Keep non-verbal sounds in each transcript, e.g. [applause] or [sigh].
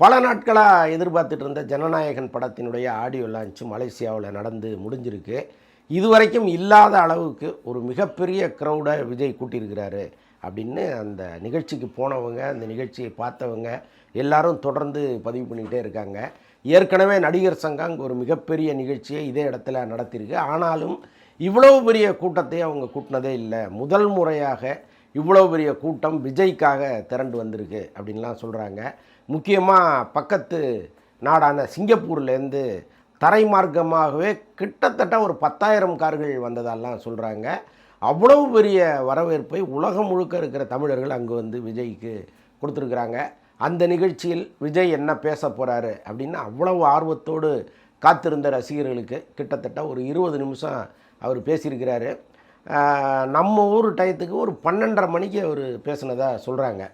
பல நாட்களாக எதிர்பார்த்துட்டு இருந்த ஜனநாயகன் படத்தினுடைய ஆடியோ லான்ச்சு மலேசியாவில் நடந்து முடிஞ்சிருக்கு. இதுவரைக்கும் இல்லாத அளவுக்கு ஒரு மிகப்பெரிய க்ரௌடை விஜய் கூட்டியிருக்கிறாரு அப்படின்னு அந்த நிகழ்ச்சிக்கு போனவங்க அந்த நிகழ்ச்சியை பார்த்தவங்க எல்லாரும் தொடர்ந்து பதிவு பண்ணிக்கிட்டே இருக்காங்க. ஏற்கனவே நடிகர் சங்கம் ஒரு மிகப்பெரிய நிகழ்ச்சியை இதே இடத்துல நடத்தியிருக்கு. ஆனாலும் இவ்வளவு பெரிய கூட்டத்தை அவங்க கூட்டினதே இல்லை. முதல் முறையாக இவ்வளோ பெரிய கூட்டம் விஜய்க்காக திரண்டு வந்திருக்கு அப்படின்லாம் சொல்கிறாங்க முக்கியமாக பக்கத்து நாடான சிங்கப்பூர்லேருந்து தரை மார்க்கமாகவே கிட்டத்தட்ட ஒரு பத்தாயிரம் கார்கள் வந்ததெல்லாம் சொல்கிறாங்க அவ்வளவு பெரிய வரவேற்பை உலகம் முழுக்க இருக்கிற தமிழர்கள் அங்கே வந்து விஜய்க்கு கொடுத்துருக்குறாங்க. அந்த நிகழ்ச்சியில் விஜய் என்ன பேச போகிறாரு அப்படின்னு அவ்வளவு ஆர்வத்தோடு காத்திருந்த ரசிகர்களுக்கு கிட்டத்தட்ட ஒரு இருபது நிமிஷம் அவர் பேசியிருக்கிறாரு. நம்ம ஊர் டயத்துக்கு ஒரு பன்னெண்டரை மணிக்கு அவர் பேசுனதாக சொல்கிறாங்க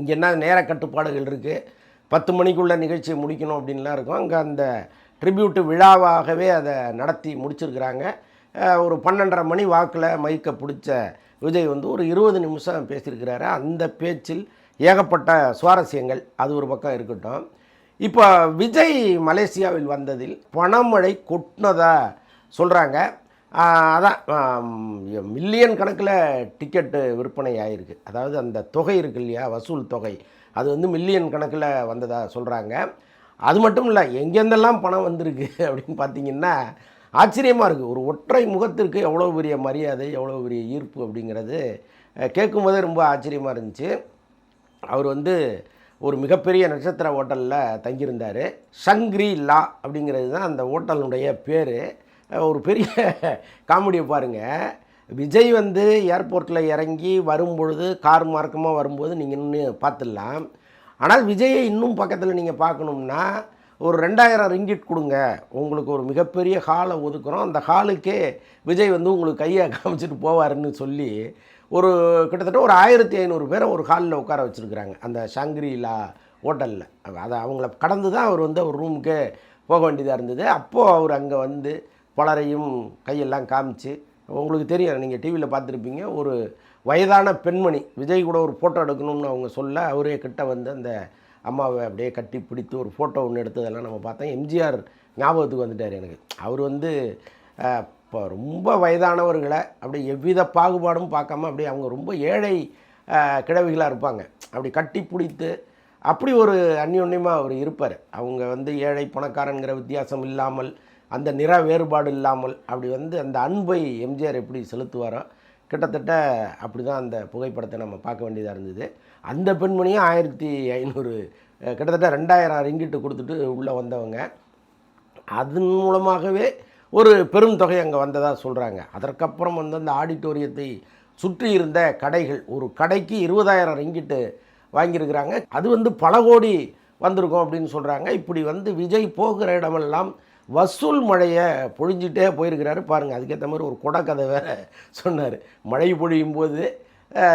இங்கே என்ன நேர கட்டுப்பாடுகள் இருக்குது பத்து மணிக்குள்ளே நிகழ்ச்சியை முடிக்கணும் அப்படின்லாம் இருக்கும். அங்கே அந்த ட்ரிபியூட்டு விழாவாகவே அதை நடத்தி முடிச்சிருக்கிறாங்க. ஒரு பன்னெண்டரை மணி வாக்கில் மைக்கை பிடிச்ச விஜய் வந்து ஒரு இருபது நிமிஷம் பேசியிருக்கிறாரு. அந்த பேச்சில் ஏகப்பட்ட சுவாரஸ்யங்கள். அது ஒரு பக்கம் இருக்கட்டும். இப்போ விஜய் மலேசியாவில் வந்ததில் பணமழை கொட்டினதாக சொல்கிறாங்க அதான் மில்லியன் கணக்கில் டிக்கெட்டு விற்பனை ஆகிருக்கு அதாவது அந்த தொகை இருக்கு இல்லையா வசூல் தொகை. அது வந்து மில்லியன் கணக்கில் வந்ததாக சொல்கிறாங்க அது மட்டும் இல்லை எங்கேருந்தெல்லாம் பணம் வந்திருக்கு [laughs] அப்படின்னு பார்த்தீங்கன்னா ஆச்சரியமாக இருக்குது ஒரு ஒற்றை முகத்திற்கு எவ்வளோ பெரிய மரியாதை எவ்வளோ பெரிய ஈர்ப்பு அப்படிங்கிறது கேட்கும்போதே ரொம்ப ஆச்சரியமாக இருந்துச்சு. அவர் வந்து ஒரு மிகப்பெரிய நட்சத்திர ஹோட்டலில் தங்கியிருந்தார். ஷங்க்ரி லா அப்படிங்கிறது தான் அந்த ஹோட்டலுடைய பேர். ஒரு பெரிய காமெடியை பாருங்கள் விஜய் வந்து ஏர்போர்ட்டில் இறங்கி வரும்பொழுது கார் மார்க்கமாக வரும்போது நீங்கள் இன்னும் பார்த்துடலாம். ஆனால் விஜயை இன்னும் பக்கத்தில் நீங்கள் பார்க்கணும்னா ஒரு ரெண்டாயிரம் ரிங்கிட் கொடுங்க. உங்களுக்கு ஒரு மிகப்பெரிய ஹாலை ஒதுக்குறோம். அந்த ஹாலுக்கே விஜய் வந்து உங்களுக்கு கையை காமிச்சிட்டு போவாருன்னு சொல்லி ஒரு கிட்டத்தட்ட ஒரு ஆயிரத்தி ஐநூறு பேரை ஒரு ஹாலில் உட்கார வச்சுருக்குறாங்க. அந்த ஷாங்கிரிலா ஹோட்டலில். அதை அவங்கள கடந்து தான் அவர் வந்து ஒரு ரூமுக்கு போக வேண்டியதாக இருந்தது. அப்போது அவர் அங்கே வந்து பலரையும் கையெல்லாம் காமிச்சு உங்களுக்கு தெரியும் நீங்கள் டிவியில் பார்த்துருப்பீங்க ஒரு வயதான பெண்மணி விஜய் கூட ஒரு ஃபோட்டோ எடுக்கணும்னு அவங்க சொல்ல அவரே கிட்ட வந்து அந்த அம்மாவை அப்படியே கட்டி பிடித்து ஒரு ஃபோட்டோ ஒன்று எடுத்ததெல்லாம் நம்ம பார்த்தோம். எம்ஜிஆர் ஞாபகத்துக்கு வந்துட்டார் எனக்கு. அவர் வந்து இப்போ ரொம்ப வயதானவர்களை அப்படியே எவ்வித பாகுபாடும் பார்க்காம அப்படியே அவங்க ரொம்ப ஏழை கிழவிகளாக இருப்பாங்க. அப்படி கட்டி பிடித்து அப்படி ஒரு அந்யோன்யமாக அவர் இருப்பார். அவங்க வந்து ஏழை பணக்காரங்கிற வித்தியாசம் இல்லாமல் அந்த நிற வேறுபாடு இல்லாமல் அப்படி வந்து அந்த அன்பை எம்ஜிஆர் எப்படி செலுத்துவாரோ கிட்டத்தட்ட அப்படி தான் அந்த புகைப்படத்தை நம்ம பார்க்க வேண்டியதாக இருந்தது. அந்த பெண்மணியும் ஆயிரத்தி ஐநூறு கிட்டத்தட்ட ரெண்டாயிரம் ரிங்கிட்டு கொடுத்துட்டு உள்ளே வந்தவங்க. அதன் மூலமாகவே ஒரு பெரும் தொகை அங்கே வந்ததாக சொல்கிறாங்க அதற்கப்புறம் வந்து அந்த ஆடிட்டோரியத்தை சுற்றி இருந்த கடைகள் ஒரு கடைக்கு இருபதாயிரம் ரிங்கிட்டு வாங்கியிருக்கிறாங்க. அது வந்து பல கோடி வந்திருக்கும் அப்படின்னு சொல்கிறாங்க இப்படி வந்து விஜய் போகிற இடமெல்லாம் வசூல் மழையை பொழிஞ்சிட்டே போயிருக்கிறாரு. பாருங்கள் அதுக்கேற்ற மாதிரி ஒரு கொடை கதை சொன்னார். மழை பொழியும் போது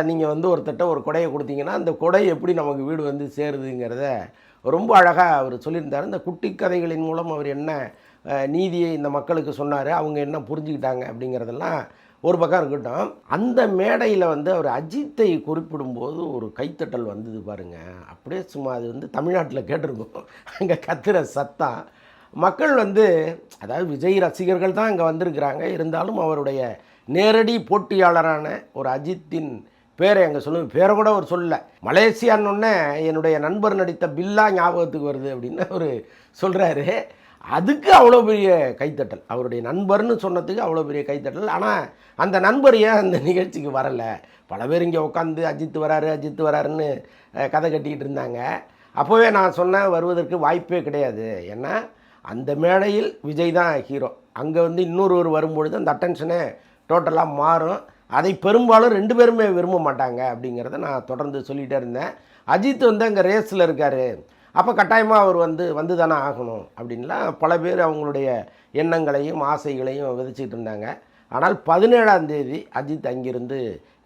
நீங்கள் வந்து ஒருத்தட்ட ஒரு கொடையை கொடுத்தீங்கன்னா அந்த கொடை எப்படி நமக்கு வீடு வந்து சேருதுங்கிறத ரொம்ப அழகாக அவர் சொல்லியிருந்தார். இந்த குட்டி கதைகளின் மூலம் அவர் என்ன நீதியை இந்த மக்களுக்கு சொன்னார் அவங்க என்ன புரிஞ்சுக்கிட்டாங்க அப்படிங்கிறதெல்லாம் ஒரு பக்கம் இருக்கட்டும். அந்த மேடையில் வந்து அவர் அஜித்தை குறிப்பிடும்போது ஒரு கைத்தட்டல் வந்தது பாருங்க. அப்படியே சும்மா அது வந்து தமிழ்நாட்டில் கேட்டிருக்கோம். அங்கே கத்துற சத்தம் மக்கள் வந்து அதாவது விஜய் ரசிகர்கள் தான் இங்கே வந்திருக்கிறாங்க. இருந்தாலும் அவருடைய நேரடி போட்டியாளரான ஒரு அஜித்தின் பேரை அங்கே சொல்லுங்க பேரை கூட அவர் சொல்லல. மலேசியான்னொன்னே என்னுடைய நண்பர் நடித்த பில்லா ஞாபகத்துக்கு வருது அப்படின்னு அவர் சொல்கிறாரு அதுக்கு அவ்வளோ பெரிய கைத்தட்டல். அவருடைய நண்பர்னு சொன்னதுக்கு அவ்வளோ பெரிய கைத்தட்டல். ஆனால் அந்த நண்பர் ஏன் அந்த நிகழ்ச்சிக்கு வரலை? பல பேர் இங்கே உட்காந்து அஜித் வராரு அஜித் வராருன்னு கதை கட்டிக்கிட்டு இருந்தாங்க. அப்போவே நான் சொன்னேன் வருவதற்கு வாய்ப்பே கிடையாது. ஏன்னா அந்த மேடையில் விஜய் தான் ஹீரோ. அங்கே வந்து இன்னொருவர் வரும்பொழுது அந்த அட்டென்ஷனே டோட்டலாக மாறும். அதை பெரும்பாலும் ரெண்டு பேருமே விரும்ப மாட்டாங்க அப்படிங்கிறத நான் தொடர்ந்து சொல்லிகிட்டே இருந்தேன். அஜித் வந்து அங்கே ரேஸில் இருக்கார். அப்போ கட்டாயமாக அவர் வந்து வந்து தானே ஆகணும் அப்படின்லாம் பல பேர் அவங்களுடைய எண்ணங்களையும் ஆசைகளையும் விதைச்சிட்டு இருந்தாங்க. ஆனால் பதினேழாம் தேதி அஜித் அங்கிருந்து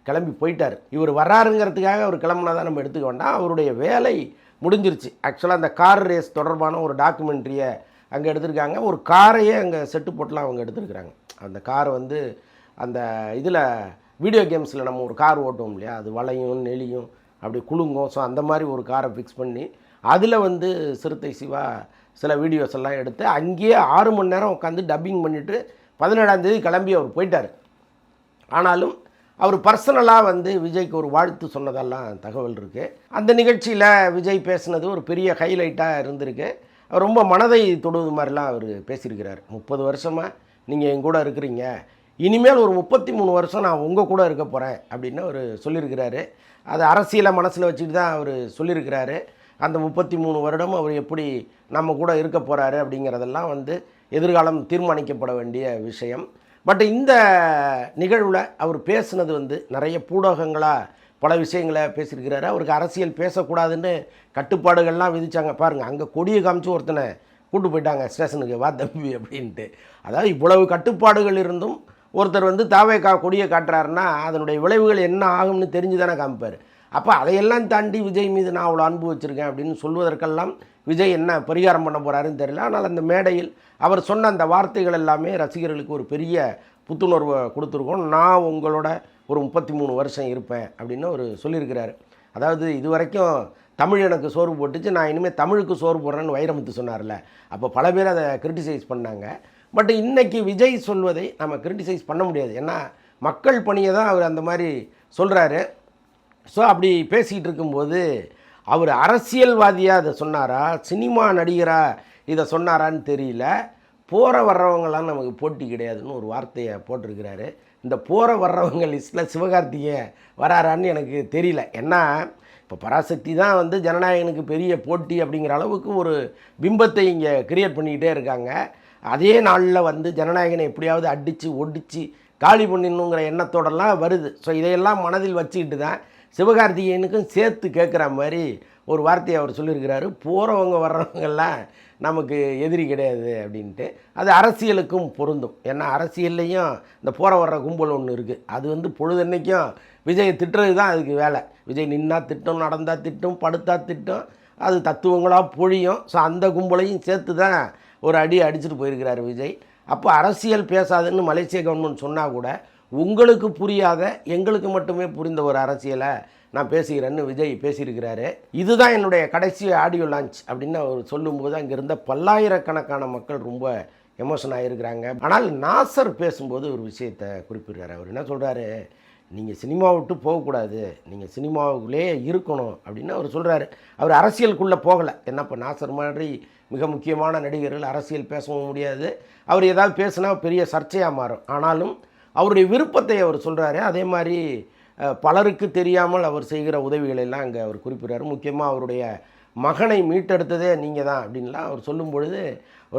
கிளம்பி போயிட்டார். இவர் வர்றாருங்கிறதுக்காக அவர் கிளம்புனா தான் நம்ம எடுத்துக்க வேண்டாம். அவருடைய வேலை முடிஞ்சிருச்சு. ஆக்சுவலாக அந்த கார் ரேஸ் தொடர்பான ஒரு டாக்குமெண்ட்ரியை அங்கே எடுத்திருக்காங்க. ஒரு காரையே அங்கே செட்டு போட்டுலாம் அவங்க எடுத்திருக்கிறாங்க. அந்த கார் வந்து அந்த இதில் வீடியோ கேம்ஸில் நம்ம ஒரு கார் ஓட்டுவோம் இல்லையா? அது வளையும் நெளியும் அப்படி குலுங்கும். ஸோ அந்த மாதிரி ஒரு காரை ஃபிக்ஸ் பண்ணி அதில் வந்து சிறுத்தை சிவா சில வீடியோஸ் எல்லாம் எடுத்து அங்கேயே ஆறு மணி நேரம் உட்காந்து டப்பிங் பண்ணிவிட்டு பதினேழாந்தேதி கிளம்பி அவர் போயிட்டார். ஆனாலும் அவர் பர்சனலாக வந்து விஜய்க்கு ஒரு வாழ்த்து சொன்னதெல்லாம் தகவல் இருக்குது அந்த நிகழ்ச்சியில் விஜய் பேசுனது ஒரு பெரிய ஹைலைட்டாக இருந்திருக்கு. ரொம்ப மனதை தொடுவது மாதிரிலாம் அவர் பேசியிருக்கிறார். முப்பது வருஷமாக நீங்கள் என் கூட இருக்கிறீங்க. இனிமேல் ஒரு முப்பத்தி மூணு வருஷம் நான் உங்கள் கூட இருக்க போகிறேன் அப்படின்னு அவர் சொல்லியிருக்கிறாரு. அது அரசியலை மனசில் வச்சுட்டு தான் அவர் சொல்லியிருக்கிறாரு. அந்த முப்பத்தி மூணு வருடம் அவர் எப்படி நம்ம கூட இருக்க போகிறாரு அப்படிங்கிறதெல்லாம் வந்து எதிர்காலம் தீர்மானிக்கப்பட வேண்டிய விஷயம். பட் இந்த நிகழ்வில் அவர் பேசுனது வந்து நிறைய பூடகங்களாக பல விஷயங்களை பேசியிருக்கிறாரு. அவருக்கு அரசியல் பேசக்கூடாதுன்னு கட்டுப்பாடுகள்லாம் விதித்தாங்க பாருங்கள் அங்கே கொடியை காமிச்சு ஒருத்தனை கூட்டு போயிட்டாங்க ஸ்டேஷனுக்கு வா தம்பி அப்படின்ட்டு. அதாவது இவ்வளவு கட்டுப்பாடுகள் இருந்தும் ஒருத்தர் வந்து தாவே கா கொடியை காட்டுறாருன்னா அதனுடைய விளைவுகள் என்ன ஆகும்னு தெரிஞ்சு தானே காமிப்பார். அப்போ அதையெல்லாம் தாண்டி விஜய் மீது நான் அவ்வளோ அன்பு வச்சுருக்கேன் அப்படின்னு சொல்வதற்கெல்லாம் விஜய் என்ன பரிகாரம் பண்ண போகிறாருன்னு தெரியல. ஆனால் அந்த மேடையில் அவர் சொன்ன அந்த வார்த்தைகள் எல்லாமே ரசிகர்களுக்கு ஒரு பெரிய புத்துணர்வை கொடுத்துருக்கோம். நான் உங்களோட ஒரு முப்பத்தி மூணு வருஷம் இருப்பேன் அப்படின்னு அவர் சொல்லியிருக்கிறாரு. அதாவது இது வரைக்கும் தமிழ் எனக்கு சோறு போட்டுச்சு நான் இனிமேல் தமிழுக்கு சோறு போடுறேன்னு வைரமுத்து சொன்னார்ல. அப்போ பல பேர் அதை கிரிட்டிசைஸ் பண்ணாங்க. பட் இன்றைக்கி விஜய் சொல்வதை நம்ம கிரிட்டிசைஸ் பண்ண முடியாது. ஏன்னா மக்கள் பணியை தான் அவர் அந்த மாதிரி சொல்கிறாரு ஸோ அப்படி பேசிகிட்டு இருக்கும்போது அவர் அரசியல்வாதியாக அதை சொன்னாரா சினிமா நடிகராக இதை சொன்னாரான்னு தெரியல. போகிற வர்றவங்களாம் நமக்கு போட்டி கிடையாதுன்னு ஒரு வார்த்தையை போட்டிருக்கிறாரு. இந்த போகிற வர்றவங்க லிஸ்ட்டில் சிவகார்த்திகேயன் வராரான்னு எனக்கு தெரியல. ஏன்னா இப்போ பராசக்தி தான் வந்து ஜனநாயகனுக்கு பெரிய போட்டி அப்படிங்கிற அளவுக்கு ஒரு பிம்பத்தை இங்கே கிரியேட் பண்ணிக்கிட்டே இருக்காங்க. அதே நாளில் வந்து ஜனநாயகனை எப்படியாவது அடித்து ஒடிச்சு காலி பண்ணிடணுங்கிற எண்ணத்தோடலாம் வருது. ஸோ இதையெல்லாம் மனதில் வச்சுக்கிட்டு தான் சிவகார்த்திகேயனுக்கும் சேர்த்து கேட்குற மாதிரி ஒரு வார்த்தையை அவர் சொல்லியிருக்கிறாரு. போகிறவங்க வர்றவங்கெல்லாம் நமக்கு எதிரி கிடையாது அப்படின்ட்டு. அது அரசியலுக்கும் பொருந்தும். ஏன்னா அரசியல்லையும் இந்த போகிற வர்ற கும்பல் ஒன்று இருக்குது அது வந்து பொழுதன்னைக்கும் விஜயை திட்டுறது தான் அதுக்கு வேலை. விஜய் நின்னா திட்டம் நடந்தால் திட்டம் படுத்தா திட்டம் அது தத்துவங்களாக பொழியும். ஸோ அந்த கும்பலையும் சேர்த்து தான் ஒரு அடி அடிச்சுட்டு போயிருக்கிறாரு விஜய். அப்போ அரசியல் பேசாதுன்னு மலேசிய கவர்மெண்ட் சொன்னால் கூட உங்களுக்கு புரியாத எங்களுக்கு மட்டுமே புரிந்த ஒரு அரசியலை நான் பேசுகிறேன்னு விஜய் பேசியிருக்கிறாரு. இதுதான் என்னுடைய கடைசி ஆடியோ லான்ச் அப்படின்னு அவர் சொல்லும்போது அங்கே இருந்த பல்லாயிரக்கணக்கான மக்கள் ரொம்ப எமோஷன் ஆகியிருக்கிறாங்க ஆனால் நாசர் பேசும்போது ஒரு விஷயத்தை குறிப்பிடுறாரு. அவர் என்ன சொல்கிறாரு நீங்கள் சினிமா விட்டு போகக்கூடாது. நீங்கள் சினிமாவுக்குள்ளே இருக்கணும் அப்படின்னு அவர் சொல்கிறாரு அவர் அரசியலுக்குள்ளே போகலை. என்ன இப்போ நாசர் மாதிரி மிக முக்கியமான நடிகர்கள் அரசியல் பேசவும் முடியாது. அவர் ஏதாவது பேசுனா பெரிய சர்ச்சையாக மாறும். ஆனாலும் அவருடைய விருப்பத்தை அவர் சொல்கிறாரு அதே மாதிரி பலருக்கு தெரியாமல் அவர் செய்கிற உதவிகளை எல்லாம் அங்கே அவர் குறிப்பிடுறாரு. முக்கியமாக அவருடைய மகனை மீட்டெடுத்ததே நீங்கள் தான் அப்படின்லாம் அவர் சொல்லும் பொழுது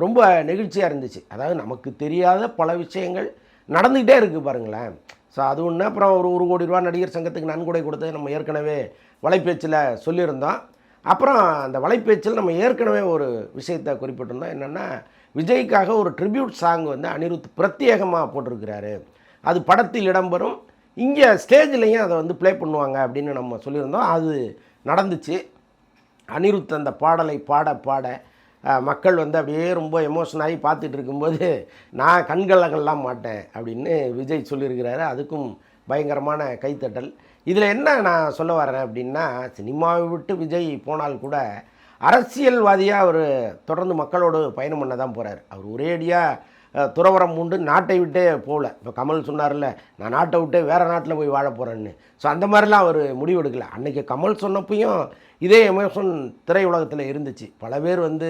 ரொம்ப நெகிழ்ச்சியாக இருந்துச்சு. அதாவது நமக்கு தெரியாத பல விஷயங்கள் நடந்துக்கிட்டே இருக்குது பாருங்களேன். ஸோ அது ஒன்று அப்புறம் ஒரு ஒரு கோடி ரூபா நடிகர் சங்கத்துக்கு நன்கொடை கொடுத்தது நம்ம ஏற்கனவே வலைப்பேச்சில் சொல்லியிருந்தோம். அப்புறம் அந்த வலைப்பேச்சில் நம்ம ஏற்கனவே ஒரு விஷயத்தை குறிப்பிட்டிருந்தோம். என்னென்னா விஜய்க்காக ஒரு ட்ரிபியூட் சாங் வந்து அனிருத் பிரத்யேகமாக போட்டிருக்கிறாரு. அது படத்தில் இடம்பெறும். இங்கே ஸ்டேஜ்லேயும் அதை வந்து ப்ளே பண்ணுவாங்க அப்படின்னு நம்ம சொல்லியிருந்தோம். அது நடந்துச்சு. அனிருத் அந்த பாடலை பாட பாட மக்கள் வந்து அப்படியே ரொம்ப எமோஷன் ஆகி பார்த்துட்டு இருக்கும்போது நான் கண்கலங்கள்லாம் மாட்டேன் அப்படின்னு விஜய் சொல்லியிருக்கிறாரு. அதுக்கும் பயங்கரமான கைத்தட்டல். இதில் என்ன நான் சொல்ல வரேன் அப்படின்னா சினிமாவை விட்டு விஜய் போனால் கூட அரசியல்வாதியாக அவர் தொடர்ந்து மக்களோடு பயணம் பண்ண தான் போகிறார் அவர் ஒரேடியாக துறவரம் உண்டு நாட்டை விட்டே போகல இப்போ கமல் சொன்னார்ல நான் நாட்டை விட்டே வேறு நாட்டில் போய் வாழ போகிறேன்னு ஸோ அந்த மாதிரிலாம் அவர் முடிவு எடுக்கலை. அன்றைக்கி கமல் சொன்னப்பையும் இதே எமோஷன் திரையுலகத்தில் இருந்துச்சு. பல பேர் வந்து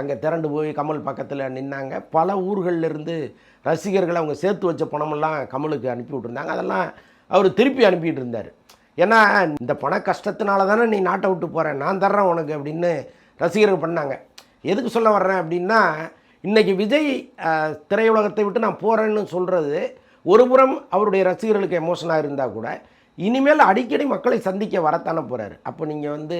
அங்கே திரண்டு போய் கமல் பக்கத்தில் நின்னாங்க. பல ஊர்களிலிருந்து ரசிகர்கள் அவங்க சேர்த்து வச்ச பணமெல்லாம் கமலுக்கு அனுப்பி விட்டுருந்தாங்க. அதெல்லாம் அவர் திருப்பி அனுப்பிட்டு இருந்தார். ஏன்னா இந்த பண கஷ்டத்தினால தானே நீ நாட்டை விட்டு போகிறேன் நான் தர்றேன் உனக்கு அப்படின்னு ரசிகர்கள் பண்ணாங்க. எதுக்கு சொல்ல வர்றேன் அப்படின்னா இன்றைக்கி விஜய் திரையுலகத்தை விட்டு நான் போகிறேன்னு சொல்கிறது ஒரு புறம் அவருடைய ரசிகர்களுக்கு எமோஷனாக இருந்தால் கூட இனிமேல் அடிக்கடி மக்களை சந்திக்க வரத்தானே போகிறாரு அப்போ நீங்கள் வந்து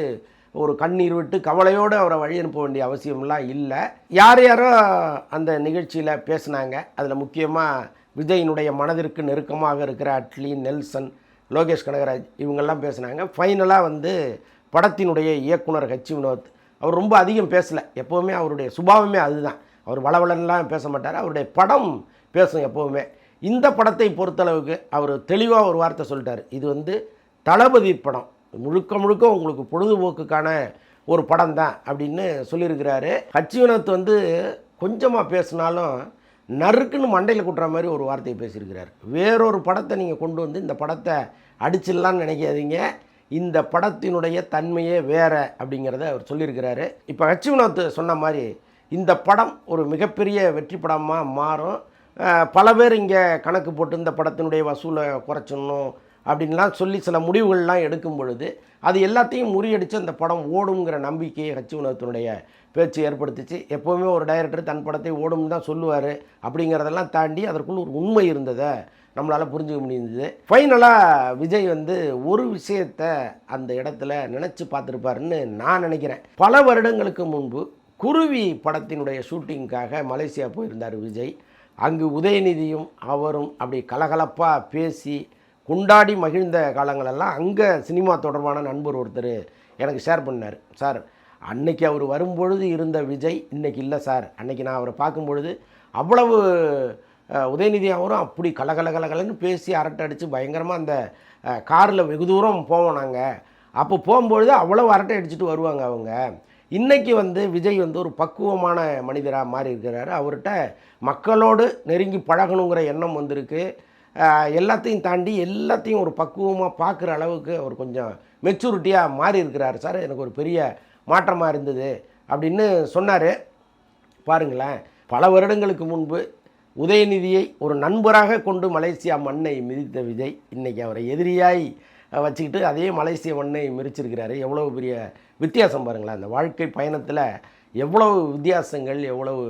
ஒரு கண்ணீர் விட்டு கவலையோடு அவரை வழி அனுப்ப வேண்டிய அவசியம்லாம் இல்லை. யார் யாரோ அந்த நிகழ்ச்சியில் பேசுனாங்க. அதில் முக்கியமாக விஜயினுடைய மனதிற்கு நெருக்கமாக இருக்கிற அட்லி நெல்சன் லோகேஷ் கனகராஜ் இவங்கெல்லாம் பேசுனாங்க. ஃபைனலாக வந்து படத்தினுடைய இயக்குனர் ஹச்சி வினோத். அவர் ரொம்ப அதிகம் பேசலை. எப்போவுமே அவருடைய சுபாவமே அதுதான். அவர் வளவளன்லாம் பேச மாட்டார் அவருடைய படம் பேசும் எப்போவுமே. இந்த படத்தை பொறுத்தளவுக்கு அவர் தெளிவாக ஒரு வார்த்தை சொல்லிட்டார். இது வந்து தளபதி படம். முழுக்க முழுக்க உங்களுக்கு பொழுதுபோக்குக்கான ஒரு படம் தான் அப்படின்னு சொல்லியிருக்கிறாரு. கட்சிவினத் வந்து கொஞ்சமாக பேசினாலும் நறுக்குன்னு மண்டையில் குட்டுற மாதிரி ஒரு வார்த்தையை பேசியிருக்கிறார். வேறொரு படத்தை நீங்கள் கொண்டு வந்து இந்த படத்தை அடிச்சிடலான்னு நினைக்காதீங்க. இந்த படத்தினுடைய தன்மையே வேற அப்படிங்கிறத அவர் சொல்லியிருக்கிறாரு. இப்போ கட்சிவினோத் சொன்ன மாதிரி இந்த படம் ஒரு மிகப்பெரிய வெற்றி படமாக மாறும். பல பேர் இங்கே கணக்கு போட்டு இந்த படத்தினுடைய வசூலை குறைச்சிடணும் அப்படின்லாம் சொல்லி சில முடிவுகள்லாம் எடுக்கும் பொழுது அது எல்லாத்தையும் முறியடித்து அந்த படம் ஓடுங்கிற நம்பிக்கையை உணவத்தினுடைய பேச்சு ஏற்படுத்திச்சு. எப்போவுமே ஒரு டைரக்டர் தன் படத்தை ஓடும்னு தான் சொல்லுவார் அப்படிங்கிறதெல்லாம் தாண்டி அதற்குள்ள ஒரு உண்மை இருந்ததை நம்மளால் புரிஞ்சுக்க முடிந்தது. ஃபைனலாக விஜய் வந்து ஒரு விஷயத்தை அந்த இடத்துல நினச்சி பார்த்துருப்பாருன்னு நான் நினைக்கிறேன். பல வருடங்களுக்கு முன்பு குருவி படத்தினுடைய ஷூட்டிங்காக மலேசியா போயிருந்தார் விஜய். அங்கு உதயநிதியும் அவரும் அப்படி கலகலப்பாக பேசி கொண்டாடி மகிழ்ந்த காலங்களெல்லாம் அங்கே சினிமா தொடர்பான நண்பர் ஒருத்தர் எனக்கு ஷேர் பண்ணார். சார் அன்னைக்கு அவர் வரும்பொழுது இருந்த விஜய் இன்றைக்கி இல்லை சார். அன்னைக்கு நான் அவரை பார்க்கும் பொழுது அவ்வளவு உதயநிதி அவரும் அப்படி கலகலகலகலன்னு பேசி அரட்டை அடித்து பயங்கரமாக அந்த காரில் வெகு தூரம் போவோம் நாங்கள் அப்போ போகும்பொழுது அவ்வளவு அரட்டை அடிச்சுட்டு வருவாங்க அவங்க. இன்றைக்கி வந்து விஜய் வந்து ஒரு பக்குவமான மனிதராக மாறி இருக்கிறாரு அவர்கிட்ட மக்களோடு நெருங்கி பழகணுங்கிற எண்ணம் வந்திருக்கு. எல்லாத்தையும் தாண்டி எல்லாத்தையும் ஒரு பக்குவமாக பார்க்குற அளவுக்கு அவர் கொஞ்சம் மெச்சூரிட்டியாக மாறி இருக்கிறார் சார் எனக்கு ஒரு பெரிய மாற்றமாக இருந்தது அப்படின்னு சொன்னார். பாருங்களேன் பல வருடங்களுக்கு முன்பு உதயநிதியை ஒரு நண்பராக கொண்டு மலேசியா மண்ணை மிதித்த விஜய் இன்றைக்கி அவரை எதிரியாய் வச்சுக்கிட்டு அதே மலேசிய மண்ணை மிரிச்சிருக்கிறாரு. எவ்வளவு பெரிய வித்தியாசம் பாருங்களேன். அந்த வாழ்க்கை பயணத்தில் எவ்வளவு வித்தியாசங்கள் எவ்வளவு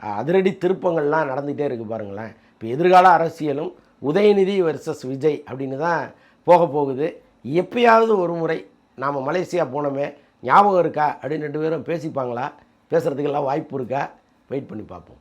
அதிரடி திருப்பங்கள்லாம் நடந்துகிட்டே இருக்குது பாருங்களேன். இப்போ எதிர்கால அரசியலும் உதயநிதி வெர்சஸ் விஜய் அப்படின்னு தான் போக போகுது. எப்பயாவது ஒரு முறை நாம் மலேசியா போனோமே ஞாபகம் இருக்கா அப்படின்னு ரெண்டு பேரும் பேசிப்பாங்களா? பேசுகிறதுக்கெல்லாம் வாய்ப்பு இருக்கா? வெயிட் பண்ணி பார்ப்போம்.